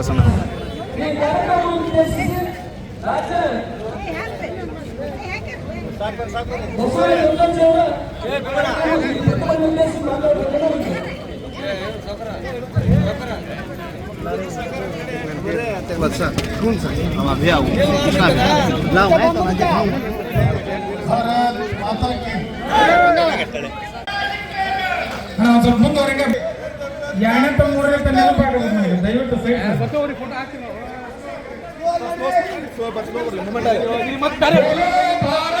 ಬಸಣ್ಣ ಈ ಕಾರ್ಯಕ್ರಮ ಉದ್ದೇಶಿಸಿ ರಾಜ್ಯ ಬಸವರಾಜ ಲಿಂಗಾಯತವರು ಉದ್ದೇಶಿಸಿ ಮಾತಾಡುವುದನ್ನು कौन सा हम अभी आओ लाओ मैं तो मुझे खाऊं ಭಾರತ್ ಮಾತಾ ಕಿ ಅಣ್ಣ, ಒಂದ್ ಸ್ವಲ್ಪ ಮುಂದುವರೆಗೆ ಎರಡನೇ ತ ಮೂರನೇ ತ ನೆನಪಾಗುತ್ತೆ ನನಗೆ ದಯವಿಟ್ಟು ಸೈಡ್ ಭಾರತ್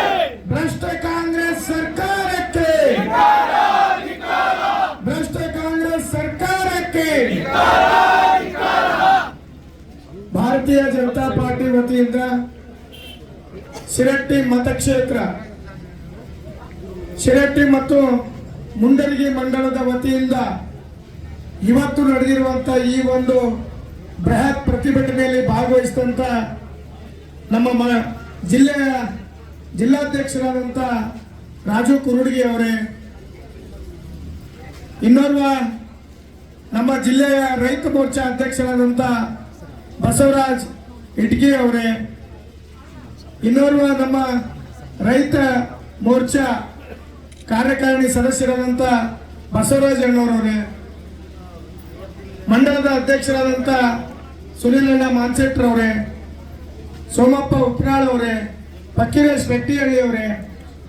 ಭಾರತೀಯ ಜನತಾ ಪಾರ್ಟಿ ವತಿಯಿಂದ ಶಿರಟ್ಟಿ ಮತಕ್ಷೇತ್ರ ಶಿರಟ್ಟಿ ಮತ್ತು ಮುಂಡರಗಿ ಮಂಡಲದ ವತಿಯಿಂದ ಇವತ್ತು ನಡೆದಿರುವಂತ ಈ ಒಂದು ಬೃಹತ್ ಪ್ರತಿಭಟನೆಯಲ್ಲಿ ಭಾಗವಹಿಸಿದಂತ ನಮ್ಮ ಜಿಲ್ಲೆಯ ಜಿಲ್ಲಾಧ್ಯಕ್ಷರಾದಂಥ ರಾಜು ಕುರುಡ್ಗಿ ಅವರೇ, ಇನ್ನೋರ್ವ ನಮ್ಮ ಜಿಲ್ಲೆಯ ರೈತ ಮೋರ್ಚಾ ಅಧ್ಯಕ್ಷರಾದಂಥ ಬಸವರಾಜ್ ಇಟ್ಗಿ ಅವರೇ. ಇನ್ನೋರ್ವ ನಮ್ಮ ರೈತ ಮೋರ್ಚಾ ಕಾರ್ಯಕಾರಿಣಿ ಸದಸ್ಯರಾದಂಥ ಬಸವರಾಜ್ ಅಣ್ಣವರವರೇ. ಮಂಡಲದ ಅಧ್ಯಕ್ಷರಾದಂಥ ಸುನಿಲಣ್ಣ ಮಾನ್ಸೆಟ್ರ್ ಅವರೇ ಸೋಮಪ್ಪ ಉಪ್ರಾಳ್ ಅವರೇ ಫಕೀರೇಶ್ ಬೆಟ್ಟಿಹಳ್ಳಿ ಅವರೇ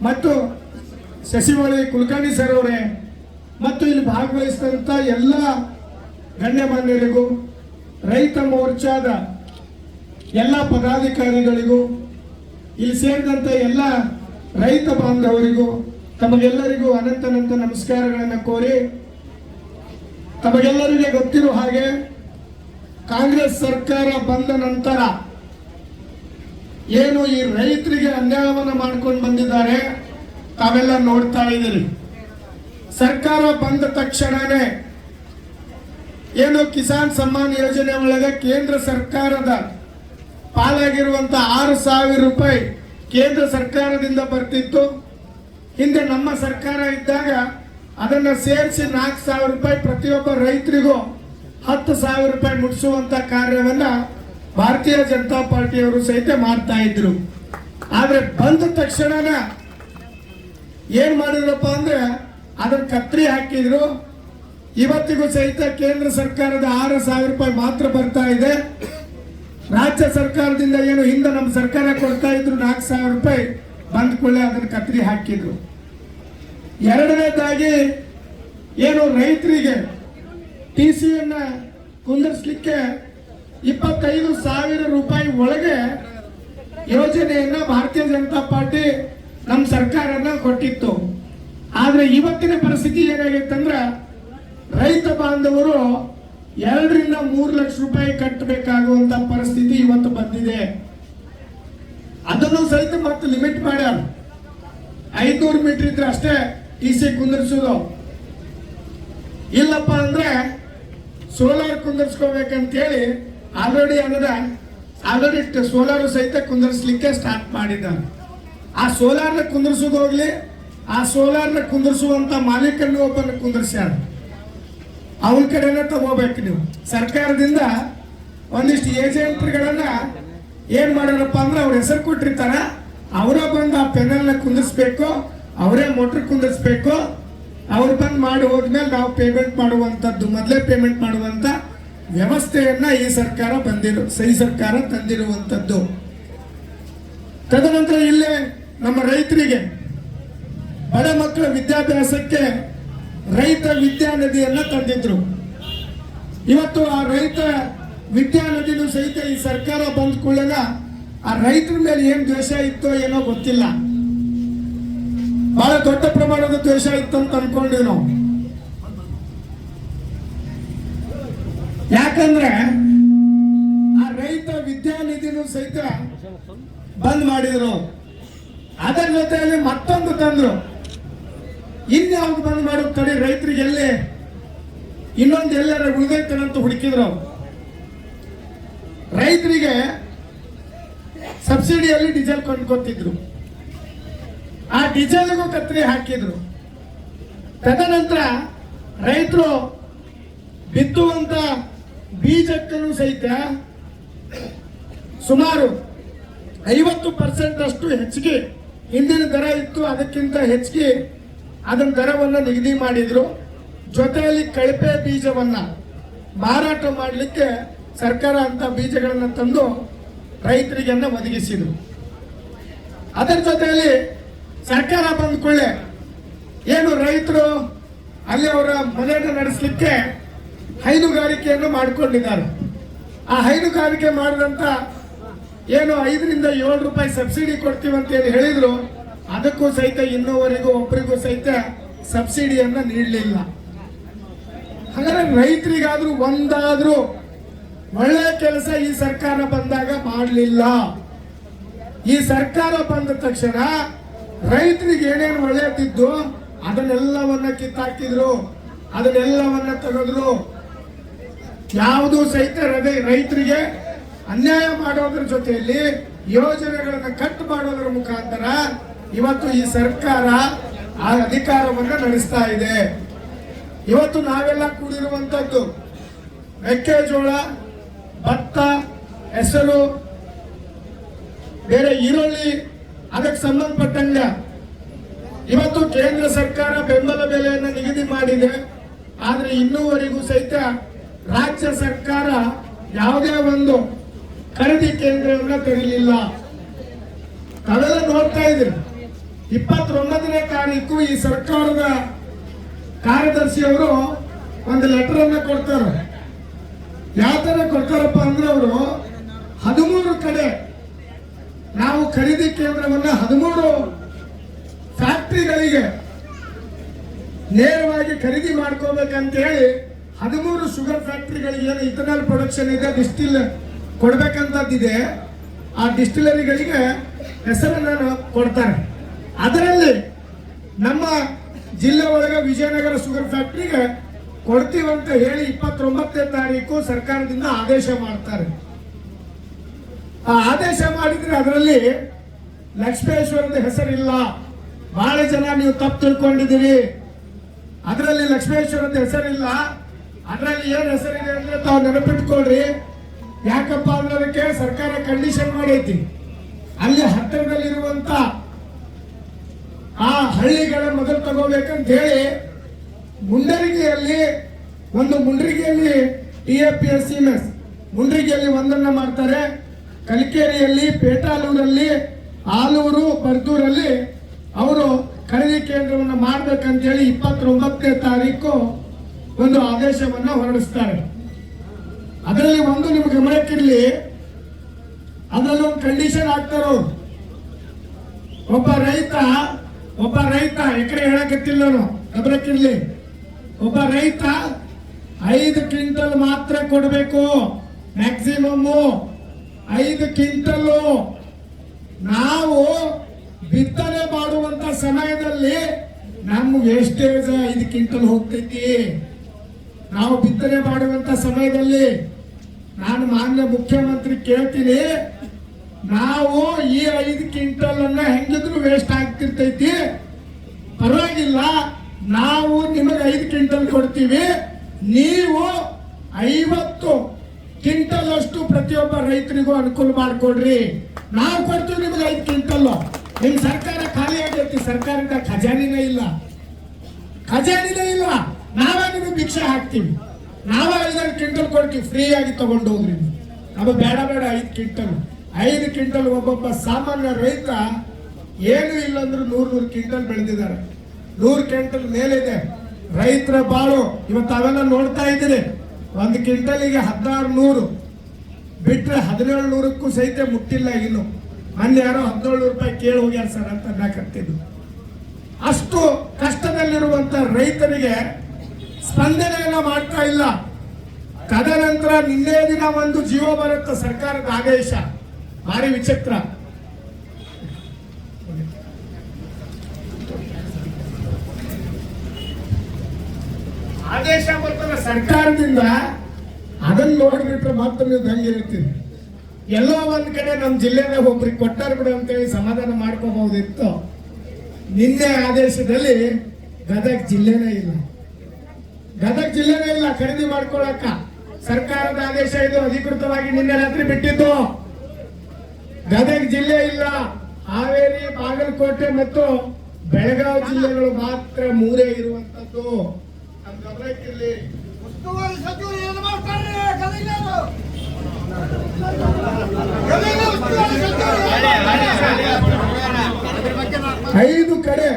ಮತ್ತು ಶಶಿವಳಿ ಕುಲಕರ್ಣಿ ಸರ್ ಅವರೇ ಮತ್ತು ಇಲ್ಲಿ ಭಾಗವಹಿಸಿದಂಥ ಎಲ್ಲ ಗಣ್ಯಮಾನ್ಯರಿಗೂ ರೈತ ಮೋರ್ಚಾದ ಎಲ್ಲ ಪದಾಧಿಕಾರಿಗಳಿಗೂ, ಇಲ್ಲಿ ಸೇರಿದಂಥ ಎಲ್ಲ ರೈತ ಬಾಂಧವರಿಗೂ, ತಮಗೆಲ್ಲರಿಗೂ ಅನಂತನಂತ ನಮಸ್ಕಾರಗಳನ್ನು ಕೋರಿ, ತಮಗೆಲ್ಲರಿಗೆ ಗೊತ್ತಿರುವ ಹಾಗೆ ಕಾಂಗ್ರೆಸ್ ಸರ್ಕಾರ ಬಂದ ನಂತರ ಏನು ಈ ರೈತರಿಗೆ ಅನ್ಯಾಯವನ್ನು ಮಾಡ್ಕೊಂಡು ಬಂದಿದ್ದಾರೆ, ತಾವೆಲ್ಲ ನೋಡ್ತಾ ಇದ್ದೀರಿ. ಸರ್ಕಾರ ಬಂದ ತಕ್ಷಣನೇ ಏನು ಕಿಸಾನ್ ಸಮ್ಮಾನ್ ಯೋಜನೆ ಒಳಗೆ ಕೇಂದ್ರ ಸರ್ಕಾರದ ಪಾಲಾಗಿರುವಂತ ಆರು ಸಾವಿರ ರೂಪಾಯಿ ಕೇಂದ್ರ ಸರ್ಕಾರದಿಂದ ಬರ್ತಿತ್ತು. ಹಿಂದೆ ನಮ್ಮ ಸರ್ಕಾರ ಇದ್ದಾಗ ಅದನ್ನ ಸೇರಿಸಿ ನಾಲ್ಕು ಸಾವಿರ ರೂಪಾಯಿ ಪ್ರತಿಯೊಬ್ಬ ರೈತರಿಗೂ ಹತ್ತು ಸಾವಿರ ರೂಪಾಯಿ ಮುಟ್ಟಿಸುವಂತ ಕಾರ್ಯವನ್ನ ಭಾರತೀಯ ಜನತಾ ಪಾರ್ಟಿಯವರು ಸಹಿತ ಮಾಡ್ತಾ ಇದ್ರು. ಆದ್ರೆ ಬಂದ ತಕ್ಷಣನ ಏನ್ ಮಾಡಿದ್ರಪ್ಪ ಅಂದ್ರೆ ಅದನ್ನ ಕತ್ರಿ ಹಾಕಿದ್ರು. ಇವತ್ತಿಗೂ ಸಹಿತ ಕೇಂದ್ರ ಸರ್ಕಾರದ ಆರು ಸಾವಿರ ರೂಪಾಯಿ ಮಾತ್ರ ಬರ್ತಾ ಇದೆ. ರಾಜ್ಯ ಸರ್ಕಾರದಿಂದ ಏನು ಹಿಂದೆ ನಮ್ಮ ಸರ್ಕಾರ ಕೊಡ್ತಾ ಇದ್ರು ನಾಲ್ಕು ಸಾವಿರ ರೂಪಾಯಿ, ಬಂದ ಕೂಡಲೇ ಅದನ್ನ ಕತ್ರಿ ಹಾಕಿದ್ರು. ಎರಡನೇದಾಗಿ ಏನು ರೈತರಿಗೆ ಟಿ ಸಿಯನ್ನು ಕುಂದರ್ಸ್ಲಿಕ್ಕೆ ಇಪ್ಪತ್ತೈದು ಸಾವಿರ ರೂಪಾಯಿ ಒಳಗೆ ಯೋಜನೆಯನ್ನ ಭಾರತೀಯ ಜನತಾ ಪಾರ್ಟಿ ನಮ್ಮ ಸರ್ಕಾರನ ಕೊಟ್ಟಿತ್ತು. ಆದರೆ ಇವತ್ತಿನ ಪರಿಸ್ಥಿತಿ ಏನಾಗೈತಂದ್ರ ರೈತ ಬಾಂಧವರು ಎರಡರಿಂದ ಮೂರು ಲಕ್ಷ ರೂಪಾಯಿ ಕಟ್ಟಬೇಕಾಗುವಂತ ಪರಿಸ್ಥಿತಿ ಇವತ್ತು ಬಂದಿದೆ. ಅದನ್ನು ಸಹಿತ ಮತ್ತೆ ಲಿಮಿಟ್ ಮಾಡ್ಯಾರ. ಐದ್ನೂರು ಮೀಟರ್ ಇದ್ರೆ ಅಷ್ಟೇ ಟಿ ಸಿ ಕುಂದಿರ್ಸೋದು. ಇಲ್ಲಪ್ಪ ಅಂದ್ರೆ ಸೋಲಾರ್ ಕುಂದರ್ಸ್ಕೋಬೇಕಂತೇಳಿ ಆಲ್ರೆಡಿ ಅದರ ಆಲ್ರೆಡಿ ಸೋಲಾರ್ ಸಹಿತ ಕುಂದರ್ಸ್ಲಿಕ್ಕೆ ಸ್ಟಾರ್ಟ್ ಮಾಡಿದ್ದಾರೆ. ಆ ಸೋಲಾರ್ನ ಕುಂದರ್ಸೋದು ಹೋಗ್ಲಿ, ಆ ಸೋಲಾರ್ನ ಕುಂದರ್ಸುವಂತ ಮಾಲೀಕನ್ನು ಒಬ್ಬನ ಕುಂದರ್ಸ್ಯಾರ ಅವನ ಕಡೆನೇ ತಗೋಬೇಕು ನೀವು. ಸರ್ಕಾರದಿಂದ ಒಂದಿಷ್ಟು ಏಜೆಂಟ್ಗಳನ್ನ ಏನ್ ಮಾಡೋಣಪ್ಪ ಅಂದ್ರೆ ಅವ್ರ ಹೆಸರು ಕೊಟ್ಟಿರ್ತಾರ. ಅವರ ಬಂದು ಆ ಪೆನಲ್ನ ಕುಂದಿಸ್ಬೇಕು ಅವರೇ ಮೋಟ್ರ್ ಕುಂದಿಸ್ಬೇಕು ಅವ್ರು ಬಂದು ಮಾಡಿ ಹೋದ್ಮೇಲೆ ನಾವು ಪೇಮೆಂಟ್ ಮಾಡುವಂಥದ್ದು, ಮೊದಲೇ ಪೇಮೆಂಟ್ ಮಾಡುವಂತ ವ್ಯವಸ್ಥೆಯನ್ನ ಈ ಸರ್ಕಾರ ಬಂದಿರು ಸಹಿ ಸರ್ಕಾರ ತಂದಿರುವಂಥದ್ದು. ತದನಂತರ ಇಲ್ಲೇ ನಮ್ಮ ರೈತರಿಗೆ ಬಡ ಮಕ್ಕಳ ವಿದ್ಯಾಭ್ಯಾಸಕ್ಕೆ ರೈತ ವಿದ್ಯಾನದಿಯನ್ನ ತಂದಿದ್ರು. ಇವತ್ತು ಆ ರೈತ ವಿದ್ಯಾನದಿನೂ ಸಹಿತ ಈ ಸರ್ಕಾರ ಬಂದ ಕೂಡಲೇ ಆ ರೈತರ ಮೇಲೆ ಏನ್ ದ್ವೇಷ ಇತ್ತೋ ಏನೋ ಗೊತ್ತಿಲ್ಲ. ಬಹಳ ದೊಡ್ಡ ಪ್ರಮಾಣದ ದ್ವೇಷ ಇತ್ತು ಅಂತ ಅನ್ಕೊಂಡಿವಿ ನಾವು. ಯಾಕಂದ್ರೆ ಆ ರೈತ ವಿದ್ಯಾನಿಧಿನೂ ಸಹಿತ ಬಂದ್ ಮಾಡಿದ್ರು. ಅದರ ಜೊತೆಯಲ್ಲಿ ಮತ್ತೊಂದು ತಂದ್ರು. ಇನ್ಯಾವ್ದು ಬಂದ್ ಮಾಡೋ ತಡಿ ರೈತರಿಗೆ ಎಲ್ಲಿ ಇನ್ನೊಂದು ಎಲ್ಲರ ಉಳಿದೈತನಂತ ಹುಡುಕಿದ್ರು ಅವ್ರು. ರೈತರಿಗೆ ಸಬ್ಸಿಡಿಯಲ್ಲಿ ಡೀಸೆಲ್ ಕೊಂಡ್ಕೊತಿದ್ರು. ಆ ಡೀಸೆಲ್ಗೂ ಕತ್ತರಿ ಹಾಕಿದ್ರು. ತದನಂತರ ರೈತರು ಬಿತ್ತುವಂತ ಬೀಜಕ್ಕೂ ಸಹಿತ ಸುಮಾರು ಐವತ್ತು ಪರ್ಸೆಂಟ್ ಅಷ್ಟು ಹೆಚ್ಚಿಗೆ ಹಿಂದಿನ ದರ ಇತ್ತು, ಅದಕ್ಕಿಂತ ಹೆಚ್ಚಿಗೆ ಅದನ್ನ ದರವನ್ನು ನಿಗದಿ ಮಾಡಿದ್ರು. ಜೊತೆಯಲ್ಲಿ ಕಳಪೆ ಬೀಜವನ್ನ ಮಾರಾಟ ಮಾಡಲಿಕ್ಕೆ ಸರ್ಕಾರ ಅಂತ ಬೀಜಗಳನ್ನು ತಂದು ರೈತರಿಗೆನ್ನ ಒದಗಿಸಿದ್ರು. ಅದರ ಜೊತೆಯಲ್ಲಿ ಸರ್ಕಾರ ಬಂದ ಕೂಡಲೇ ಏನು ರೈತರು ಅಲ್ಲಿ ಅವರ ಮನೆಯನ್ನು ನಡೆಸಲಿಕ್ಕೆ ಹೈನುಗಾರಿಕೆಯನ್ನು ಮಾಡಿಕೊಂಡಿದ್ದಾರೆ. ಆ ಹೈನುಗಾರಿಕೆ ಮಾಡಿದಂತ ಏನು ಐದರಿಂದ ಏಳು ರೂಪಾಯಿ ಸಬ್ಸಿಡಿ ಕೊಡ್ತೀವಿ ಅಂತ ಏನು ಹೇಳಿದ್ರು. ಅದಕ್ಕೂ ಸಹಿತ ಇನ್ನೂವರೆಗೂ ಒಬ್ಬರಿಗೂ ಸಹಿತ ಸಬ್ಸಿಡಿಯನ್ನ ನೀಡಲಿಲ್ಲ. ಹಾಗಾದ್ರೆ ರೈತರಿಗಾದ್ರೂ ಒಂದಾದ್ರೂ ಒಳ್ಳೆ ಕೆಲಸ ಈ ಸರ್ಕಾರ ಬಂದಾಗ ಮಾಡಲಿಲ್ಲ. ಈ ಸರ್ಕಾರ ಬಂದ ತಕ್ಷಣ ರೈತರಿಗೆ ಏನೇನು ಒಳ್ಳೆಯದಿದ್ದು ಅದನ್ನೆಲ್ಲವನ್ನ ಕಿತ್ತಾಕಿದ್ರು, ಅದನ್ನೆಲ್ಲವನ್ನ ತೆಗೆದ್ರು. ಯಾವುದು ಸಹಿತ ರೈತರಿಗೆ ಅನ್ಯಾಯ ಮಾಡೋದ್ರ ಜೊತೆಯಲ್ಲಿ ಯೋಜನೆಗಳನ್ನು ಕಟ್ ಮಾಡೋದ್ರ ಮುಖಾಂತರ ಇವತ್ತು ಈ ಸರ್ಕಾರ ಆ ಅಧಿಕಾರವನ್ನು ನಡೆಸ್ತಾ ಇದೆ. ಇವತ್ತು ನಾವೆಲ್ಲ ಕೂಡಿರುವಂತದ್ದು ಮೆಕ್ಕೆಜೋಳ, ಭತ್ತ, ಹೆಸರು, ಬೇರೆ ಈರುಳ್ಳಿ, ಅದಕ್ಕೆ ಸಂಬಂಧಪಟ್ಟಂಗ ಇವತ್ತು ಕೇಂದ್ರ ಸರ್ಕಾರ ಬೆಂಬಲ ಬೆಲೆಯನ್ನು ನಿಗದಿ ಮಾಡಿದೆ. ಆದರೆ ಇನ್ನೂವರೆಗೂ ಸಹಿತ ರಾಜ್ಯ ಸರ್ಕಾರ ಯಾವುದೇ ಒಂದು ಖರೀದಿ ಕೇಂದ್ರವನ್ನ ತೆರಲಿಲ್ಲ ತಾವೆಲ್ಲ ನೋಡ್ತಾ ಇದ್ರಿ ಇಪ್ಪತ್ತೊಂಬತ್ತನೇ ತಾರೀಕು ಈ ಸರ್ಕಾರದ ಕಾರ್ಯದರ್ಶಿಯವರು ಒಂದು ಲೆಟರ್ ಅನ್ನ ಕೊಡ್ತಾರೆ. ಯಾವ ತರ ಕೊಡ್ತಾರಪ್ಪ ಅಂದ್ರೆ ಅವರು ಹದಿಮೂರು ಕಡೆ ನಾವು ಖರೀದಿ ಕೇಂದ್ರವನ್ನ ಹದಿಮೂರು ಫ್ಯಾಕ್ಟ್ರಿಗಳಿಗೆ ನೇರವಾಗಿ ಖರೀದಿ ಮಾಡ್ಕೋಬೇಕಂತ ಹೇಳಿ ಹದಿಮೂರು ಶುಗರ್ ಫ್ಯಾಕ್ಟ್ರಿಗಳಿಗೆ ಏನು ಇಥನಾಲ್ ಪ್ರೊಡಕ್ಷನ್ ಇದೆ, ಡಿಸ್ಟಿಲ್ ಕೊಡ್ಬೇಕಂತದ್ದಿದೆ. ಆ ಡಿಸ್ಟಿಲರಿಗಳಿಗೆ ಹೆಸರನ್ನ ಕೊಡ್ತಾರೆ. ಅದರಲ್ಲಿ ನಮ್ಮ ಜಿಲ್ಲೆ ಒಳಗೆ ವಿಜಯನಗರ ಶುಗರ್ ಫ್ಯಾಕ್ಟ್ರಿಗೆ ಕೊಡ್ತೀವಂತ ಹೇಳಿ ಇಪ್ಪತ್ತೊಂಬತ್ತನೇ ತಾರೀಕು ಸರ್ಕಾರದಿಂದ ಆದೇಶ ಮಾಡ್ತಾರೆ. ಆ ಆದೇಶ ಮಾಡಿದ್ರೆ ಅದರಲ್ಲಿ ಲಕ್ಷ್ಮೇಶ್ವರದ ಹೆಸರಿಲ್ಲ. ಬಹಳ ಜನ ನೀವು ತಪ್ಪು ತಿಳ್ಕೊಂಡಿದ್ದೀರಿ. ಅದರಲ್ಲಿ ಲಕ್ಷ್ಮೇಶ್ವರದ ಹೆಸರಿಲ್ಲ. ಅದರಲ್ಲಿ ಏನು ಹೆಸರಿದೆ ಅಂದ್ರೆ ತಾವು ನೆನಪಿಟ್ಕೊಳ್ರಿ. ಯಾಕಪ್ಪ ಅನ್ನೋದಕ್ಕೆ ಸರ್ಕಾರ ಕಂಡೀಷನ್ ಮಾಡೈತಿ. ಅಲ್ಲಿ ಹತ್ತಿರದಲ್ಲಿರುವಂತ ಹಳ್ಳಿಗಳ ಮೊದಲು ತಗೋಬೇಕಂತ ಹೇಳಿ ಮುಂಡರಿಗೆಯಲ್ಲಿ, ಒಂದು ಮುಂಡ್ರಿಗೆಯಲ್ಲಿ T A P S S ಮುಂಡ್ರಿಗೆಯಲ್ಲಿ ಒಂದನ್ನ ಮಾಡ್ತಾರೆ. ಕಲಿಕೇರಿಯಲ್ಲಿ, ಪೇಟಾಲೂರಲ್ಲಿ, ಆಲೂರು, ಬರ್ದೂರಲ್ಲಿ ಅವರು ಖರೀದಿ ಕೇಂದ್ರವನ್ನು ಮಾಡ್ಬೇಕಂತೇಳಿ ಇಪ್ಪತ್ತೊಂಬತ್ತನೇ ತಾರೀಕು ಒಂದು ಆದೇಶವನ್ನ ಹೊರಡಿಸ್ತಾರೆ. ಅದರಲ್ಲಿ ಒಂದು ನಿಮ್ಗೆ ಗಮನಕ್ಕಿರಲಿ ಅದರಲ್ಲಿ ಒಂದು ಕಂಡೀಷನ್ ಆಗ್ತಾರೋ ಒಬ್ಬ ರೈತ ಒಬ್ಬ ರೈತ ಎಕರೆ ಹೇಳಕತ್ತಿಲ್ಲ ನಾನು ಗಬ್ರಕ್ಕಿರ್ಲಿ. ಒಬ್ಬ ರೈತ ಐದು ಕ್ವಿಂಟಲ್ ಮಾತ್ರ ಕೊಡಬೇಕು ಮ್ಯಾಕ್ಸಿಮಮ್ ಐದು ಕ್ವಿಂಟಲ್. ನಾವು ಬಿತ್ತನೆ ಮಾಡುವಂತ ಸಮಯದಲ್ಲಿ ನಮ್ಮ ವೇಸ್ಟೇಜ್ ಐದು ಕ್ವಿಂಟಲ್ ಹೋಗ್ತೈತಿ. ನಾವು ಬಿತ್ತನೆ ಮಾಡುವಂತ ಸಮಯದಲ್ಲಿ ನಾನು ಮಾನ್ಯ ಮುಖ್ಯಮಂತ್ರಿ ಕೇಳ್ತೀನಿ ನಾವು ಈ ಐದು ಕ್ವಿಂಟಲ್ ಅನ್ನ ಹೆಂಗಿದ್ರು ವೇಸ್ಟ್ ಆಗ್ತಿರ್ತೈತಿ? ಪರವಾಗಿಲ್ಲ. ನಾವು ನಿಮಗೆ ಐದು ಕ್ವಿಂಟಲ್ ಕೊಡ್ತೀವಿ. ನೀವು ಐವತ್ತು ಕ್ವಿಂಟಲ್ ಅಷ್ಟು ಪ್ರತಿಯೊಬ್ಬ ರೈತರಿಗೂ ಅನುಕೂಲ ಮಾಡಿಕೊಡ್ರಿ. ನಾವು ಕೊಡ್ತೀವಿ ನಿಮಗೆ ಐದು ಕ್ವಿಂಟಲ್ ನಿಮ್ ಸರ್ಕಾರ ಖಾಲಿ ಆಗೈತಿ. ಸರ್ಕಾರದ ಖಜಾನಿನೇ ಇಲ್ಲ. ಖಜಾನಿನೇ ಇಲ್ಲ. ನಾವೇ ನಿಮಗೆ ಭಿಕ್ಷೆ ಹಾಕ್ತೀವಿ. ನಾವೇ ಐದಾರು ಕ್ವಿಂಟಲ್ ಕೊಡ್ತೀವಿ ಫ್ರೀ ಆಗಿ ತಗೊಂಡು ಹೋಗ್ರಿ ಅದು ಬೇಡ ಬೇಡ ಐದು ಕ್ವಿಂಟಲ್ ಐದು ಕ್ವಿಂಟಲ್ ಒಬ್ಬೊಬ್ಬ ಸಾಮಾನ್ಯ ರೈತ ಏನು ಇಲ್ಲ ನೂರು ನೂರು ಕ್ವಿಂಟಲ್ ಬೆಳೆದಿದ್ದಾರೆ. ನೂರು ಕ್ವಿಂಟಲ್ ಮೇಲಿದೆ. ರೈತರ ಬಾಳು. ಇವತ್ತು ಅವೆಲ್ಲ ನೋಡ್ತಾ ಇದ್ದೀರಿ ಒಂದು ಕ್ವಿಂಟಲಿಗೆ ಹದಿನಾರು ನೂರು. ಬಿಟ್ರೆ ಹದಿನೇಳು ನೂರಕ್ಕೂ ಸಹಿತ ಮುಟ್ಟಿಲ್ಲ ಇನ್ನು. ಮೊನ್ನೆ ಯಾರೋ ಹದಿನೇಳು ರೂಪಾಯಿ ಕೇಳಿ ಹೋಗ್ಯಾರ ಸರ್ ಅಂತ ನಾಕತ್ತಿದ್ದು ಅಷ್ಟು ಕಷ್ಟದಲ್ಲಿರುವಂತ ರೈತರಿಗೆ ಸ್ಪಂದನೆಯನ್ನ ಮಾಡ್ತಾ ಇಲ್ಲ. ತದನಂತರ ನಿನ್ನೆ ದಿನ ಒಂದು ಜೀವ ಬರುತ್ತೆ ಸರ್ಕಾರದ ಆದೇಶ. ಭಾರಿ ವಿಚಿತ್ರ. ಆದೇಶ ಬರ್ತದೆ ಸರ್ಕಾರದಿಂದ. ಅದನ್ನ ನೋಡ್ಬಿಟ್ರೆ ಮಾತ್ರ ನೀವು ಹಂಗಿರ್ತೀರಿ ಎಲ್ಲೋ ಒಂದ್ ಕಡೆ ನಮ್ಮ ಜಿಲ್ಲೆದಾಗ ಒಬ್ರಿಗೆ ಕೊಟ್ಟಾರ ಬಿಡು ಅಂತೇಳಿ ಸಮಾಧಾನ ಮಾಡ್ಕೋಬಹುದಿತ್ತು. ನಿನ್ನೆ ಆದೇಶದಲ್ಲಿ ಗದಗ ಜಿಲ್ಲೆನೇ ಇಲ್ಲ. ಗದಗ ಜಿಲ್ಲೆನೇ ಇಲ್ಲ ಖರೀದಿ ಮಾಡ್ಕೊಳಕ ಸರ್ಕಾರದ ಆದೇಶ ಇದು ಅಧಿಕೃತವಾಗಿ ನಿನ್ನೆ ರಾತ್ರಿ ಬಿಟ್ಟಿದ್ದು ಗದಗ ಜಿಲ್ಲೆ ಇಲ್ಲ. ಹಾವೇರಿ ಬಾಗಲಕೋಟೆ ಮತ್ತು ಬೆಳಗಾವಿ ಜಿಲ್ಲೆಗಳು ಮಾತ್ರ ಮೂರೇ ಇರುವಂತದ್ದು. ನಮ್ ಗಮನಕ್ಕಿರ್ಲಿ ಉಸ್ತುವಾರಿ ಸಚಿವರು ಏನು ಮಾಡ್ತಾರೆ? ಗದಗಿನವರು? ಗದಗಿನ ಐದು ಕಡೆ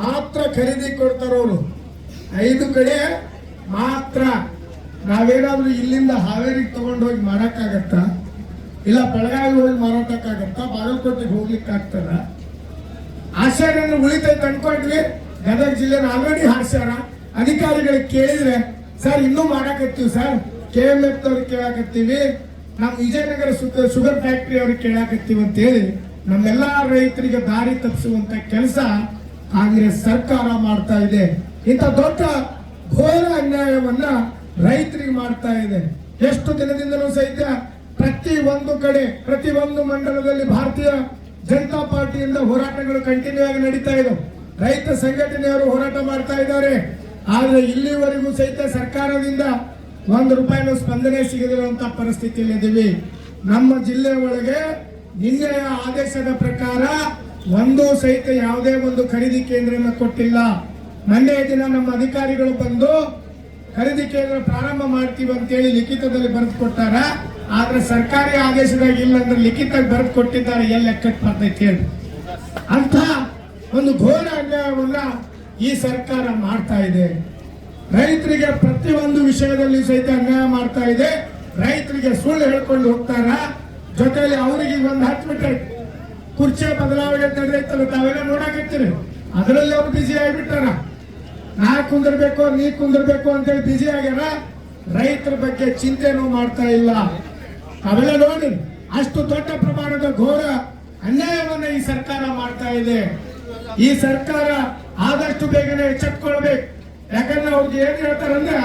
ಮಾತ್ರ ಖರೀದಿ ಕೊಡ್ತಾರವರು ಐದು ಕಡೆ ಮಾತ್ರ. ನಾವೇನಾದ್ರೂ ಇಲ್ಲಿಂದ ಹಾವೇರಿಗೆ ತಗೊಂಡೋಗಿ ಹೋಗಿ ಮಾರಕ್ಕಾಗತ್ತ ಇಲ್ಲ ಬೆಳಗಾವಿ ಹೋಗಿ ಮಾರಾಟಕ್ಕಾಗತ್ತ? ಬಾಗಲಕೋಟೆಗೆ ಹೋಗ್ಲಿಕ್ಕೆ ಆಗ್ತದ ಆಶ್ಚರ್ಯ ಉಳಿತೈತೆ ಅನ್ಕೊಂಡ್ವಿ ಗದಗ ಜಿಲ್ಲೆನ ಆಲ್ರೆಡಿ ಹಾಸ್ಯಾರ ಅಧಿಕಾರಿಗಳಿಗೆ ಕೇಳಿದ್ರೆ, ಸರ್, ಇನ್ನೂ ಮಾಡಾಕತ್ತೀವಿ, ಸರ್. ಕೆ ಎಂ ಎಫ್ ಅವ್ರಿಗೆ ಕೇಳಾಕತ್ತೀವಿ. ನಮ್ಮ ವಿಜಯನಗರ ಶುಗರ್ ಫ್ಯಾಕ್ಟ್ರಿ ಅವ್ರಿಗೆ ಕೇಳಾಕತ್ತೀವಿ ಅಂತ ಹೇಳಿ, ನಮ್ಮೆಲ್ಲಾ ರೈತರಿಗೆ ದಾರಿ ತಪ್ಪಿಸುವಂತ ಕೆಲಸ ಕಾಂಗ್ರೆಸ್ ಸರ್ಕಾರ ಮಾಡ್ತಾ ಇದೆ. ಇಂಥ ದೊಡ್ಡ ಘೋರ ಅನ್ಯಾಯವನ್ನ ರೈತರಿಗೆ ಮಾಡ್ತಾ ಇದೆ. ಎಷ್ಟು ದಿನದಿಂದಲೂ ಸಹಿತ ಪ್ರತಿ ಒಂದು ಕಡೆ, ಪ್ರತಿ ಒಂದು ಮಂಡಲದಲ್ಲಿ ಭಾರತೀಯ ಜನತಾ ಪಾರ್ಟಿಯಿಂದ ಹೋರಾಟಗಳು ಕಂಟಿನ್ಯೂ ಆಗಿ ನಡೀತಾ ಇದ್ದವು ರೈತ ಸಂಘಟನೆಯವರು ಹೋರಾಟ ಮಾಡ್ತಾ ಇದ್ದಾರೆ. ಆದ್ರೆ ಇಲ್ಲಿವರೆಗೂ ಸಹಿತ ಸರ್ಕಾರದಿಂದ ಒಂದು ರೂಪಾಯಿನೂ ಸ್ಪಂದನೆ ಸಿಗದಿರುವಂತ ಪರಿಸ್ಥಿತಿಯಲ್ಲಿ ಇದ್ದೀವಿ ನಮ್ಮ ಜಿಲ್ಲೆ ಒಳಗೆ ನಿನ್ನೆಯ ಆದೇಶದ ಪ್ರಕಾರ ಒಂದು ಸಹಿತ ಯಾವುದೇ ಒಂದು ಖರೀದಿ ಕೇಂದ್ರನ ಕೊಟ್ಟಿಲ್ಲ. ಮೊನ್ನೆ ದಿನ ನಮ್ಮ ಅಧಿಕಾರಿಗಳು ಬಂದು ಖರೀದಿ ಕೇಂದ್ರ ಪ್ರಾರಂಭ ಮಾಡ್ತೀವಿ ಅಂತೇಳಿ ಲಿಖಿತದಲ್ಲಿ ಬರೆದು ಕೊಟ್ಟಾರ. ಆದ್ರೆ ಸರ್ಕಾರಿ ಆದೇಶದಾಗ ಇಲ್ಲ ಅಂದ್ರೆ ಲಿಖಿತ ಬರೆದು ಕೊಟ್ಟಿದ್ದಾರೆ, ಎಲ್ಲಿ ಕಟ್ ಬರ್ತೈತಿ ಹೇಳಿ. ಅಂತ ಒಂದು ಘೋರ ಅನ್ಯಾಯವನ್ನ ಈ ಸರ್ಕಾರ ಮಾಡ್ತಾ ಇದೆ. ರೈತರಿಗೆ ಪ್ರತಿಯೊಂದು ವಿಷಯದಲ್ಲಿ ಸಹಿತ ಅನ್ಯಾಯ ಮಾಡ್ತಾ ಇದೆ. ರೈತರಿಗೆ ಸುಳ್ಳು ಹೇಳ್ಕೊಂಡು ಹೋಗ್ತಾರ. ಜೊತೆಯಲ್ಲಿ ಅವರಿಗೆ ಒಂದು ಹತ್ಬಿಟ್ರೆ ಕುರ್ಚಿ ಬದಲಾವಣೆ ನಡೆದೈತಲ್ಲ ತಾವೆಲ್ಲ ನೋಡಾಕತ್ತೀರಿ. ಅದರಲ್ಲಿ ಅವ್ರು ಬಿಸಿ ಆಗಿಬಿಟ್ಟಾರ. ನಾ ಕುಂದಿರ್ಬೇಕು ನೀ ಕುಂದಿರ್ಬೇಕು ಅಂತೇಳಿ ಬಿಸಿ ಆಗ್ಯಾರ. ರೈತರ ಬಗ್ಗೆ ಚಿಂತೆನೂ ಮಾಡ್ತಾ ಇಲ್ಲ. ಅವೆಲ್ಲ ನೋಡಿ ಅಷ್ಟು ದೊಡ್ಡ ಪ್ರಮಾಣದ ಘೋರ ಅನ್ಯಾಯವನ್ನು ಈ ಸರ್ಕಾರ ಮಾಡ್ತಾ ಇದೆ. ಈ ಸರ್ಕಾರ ಆದಷ್ಟು ಬೇಗನೆ ಎಚ್ಚೆತ್ಕೊಳ್ಬೇಕು. ಯಾಕಂದ್ರೆ ಅವ್ರಿಗೆ ಏನ್ ಹೇಳ್ತಾರಂದ್ರೆ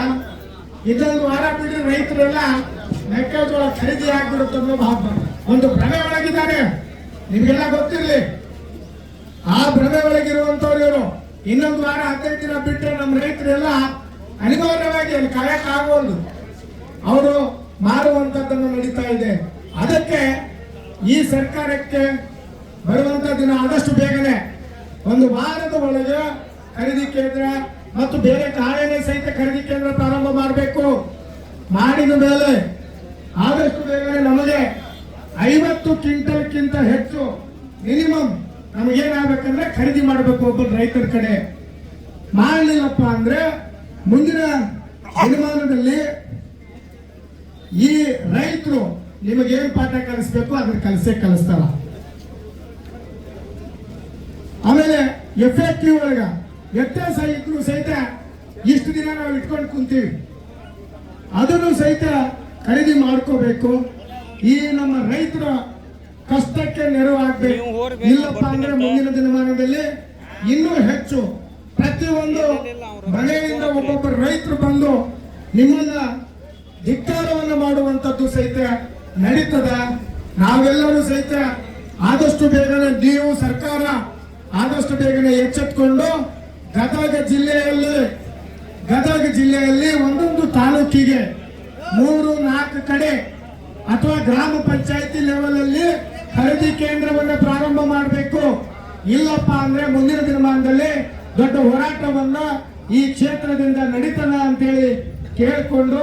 ಇದೊಂದು ವಾರ ಬಿಡಿ ರೈತರೆಲ್ಲ ಮೆಕ್ಕೆಜೋಳ ಖರೀದಿ ಆಗ್ಬಿಡುತ್ತೆ ಅನ್ನೋ ಒಂದು ಭ್ರಮೆ ಒಳಗಿದ್ದಾರೆ ನಿಮಗೆಲ್ಲ ಗೊತ್ತಿರಲಿ. ಆ ಭ್ರಮೆ ಒಳಗಿರುವಂತವ್ರು ಇವರು. ಇನ್ನೊಂದು ವಾರ ಹದಿನೈದು ದಿನ ಬಿಟ್ಟರೆ ನಮ್ಮ ರೈತರೆಲ್ಲ ಅನಿವಾರ್ಯವಾಗಿ ಅಲ್ಲಿ ಕಾಯಕ್ ಆಗೋದು ಅವರು ಮಾರುವಂತದ್ದನ್ನು ನಡೀತಾ ಇದೆ. ಅದಕ್ಕೆ ಈ ಸರ್ಕಾರಕ್ಕೆ ಬರುವಂತ ದಿನ ಆದಷ್ಟು ಬೇಗನೆ ಒಂದು ವಾರದ ಒಳಗೆ ಖರೀದಿ ಕೇಂದ್ರ ಮತ್ತು ಬೇರೆ ಕಾರ್ಯಾಲಯ ಸಹಿತ ಖರೀದಿ ಕೇಂದ್ರ ಪ್ರಾರಂಭ ಮಾಡಬೇಕು. ಮಾಡಿದ ಮೇಲೆ ಆದಷ್ಟು ಬೇಗನೆ ನಮಗೆ ಐವತ್ತು ಕ್ವಿಂಟಲ್ಕ್ಕಿಂತ ಹೆಚ್ಚು ಮಿನಿಮಮ್ ನಮಗೇನಾಗಬೇಕಂದ್ರೆ ಖರೀದಿ ಮಾಡಬೇಕು ಒಬ್ಬ ರೈತರ ಕಡೆ. ಮಾಡಲಿಲ್ಲಪ್ಪ ಅಂದ್ರೆ ಮುಂದಿನ ದಿನಮಾನದಲ್ಲಿ ಈ ರೈತರು ನಿಮಗೇನು ಪಾಠ ಕಲಿಸ್ಬೇಕು ಅದನ್ನ ಕಲಿಸೇ ಕಲಿಸ್ತಾರ. ಆಮೇಲೆ ಎಫ್ ಎ ಕ್ಯೂ ಒಳಗ ವ್ಯತ್ಯಾಸ ಇದ್ರು ಸಹಿತ ಇಷ್ಟು ದಿನ ನಾವು ಇಟ್ಕೊಂಡು ಕುಂತೀವಿ. ಅದನ್ನು ಸಹಿತ ಖರೀದಿ ಮಾಡ್ಕೋಬೇಕು. ಈ ನಮ್ಮ ರೈತರ ಕಷ್ಟಕ್ಕೆ ನೆರವಾಗಬೇಕು ಇಲ್ಲಪ್ಪ ಅಂದ್ರೆ ಮುಂದಿನ ದಿನಮಾನದಲ್ಲಿ ಇನ್ನೂ ಹೆಚ್ಚು ಪ್ರತಿಯೊಂದು ಮನೆಯಿಂದ ಒಬ್ಬೊಬ್ಬರು ರೈತರು ಬಂದು ನಿಮ್ಮನ್ನ ಧಿಕ್ಕಾರವನ್ನು ಮಾಡುವಂತದ್ದು ಸಹಿತ ನಡೀತದ. ನಾವೆಲ್ಲರೂ ಸಹಿತ ಆದಷ್ಟು ಬೇಗನೆ ನೀವು ಸರ್ಕಾರ ಆದಷ್ಟು ಬೇಗನೆ ಎಚ್ಚೆತ್ಕೊಂಡು ಗದಗ ಜಿಲ್ಲೆಯಲ್ಲಿ ಗದಗ ಜಿಲ್ಲೆಯಲ್ಲಿ ಒಂದೊಂದು ತಾಲೂಕಿಗೆ ಮೂರು, ನಾಲ್ಕು ಕಡೆ ಅಥವಾ ಗ್ರಾಮ ಪಂಚಾಯತಿ ಲೆವೆಲ್ ಅಲ್ಲಿ ಖರೀದಿ ಕೇಂದ್ರವನ್ನು ಪ್ರಾರಂಭ ಮಾಡಬೇಕು. ಇಲ್ಲಪ್ಪ ಅಂದ್ರೆ ಮುಂದಿನ ದಿನಮಾನದಲ್ಲಿ ದೊಡ್ಡ ಹೋರಾಟವನ್ನ ಈ ಕ್ಷೇತ್ರದಿಂದ ನಡೀತದ ಅಂತೇಳಿ ಕೇಳಿಕೊಂಡು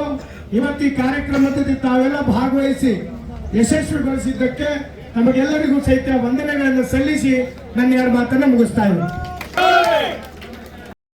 ಇವತ್ತು ಈ ಕಾರ್ಯಕ್ರಮದಲ್ಲಿ ತಾವೆಲ್ಲ ಭಾಗವಹಿಸಿ ಯಶಸ್ವಿಗೊಳಿಸಿದ್ದಕ್ಕೆ ನಮಗೆಲ್ಲರಿಗೂ ಸಹಿತ ವಂದನೆಗಳನ್ನು ಸಲ್ಲಿಸಿ ನನ್ನ ಎರಡು ಮಾತನ್ನ ಮುಗಿಸ್ತಾ ಇದ್ದೀನಿ.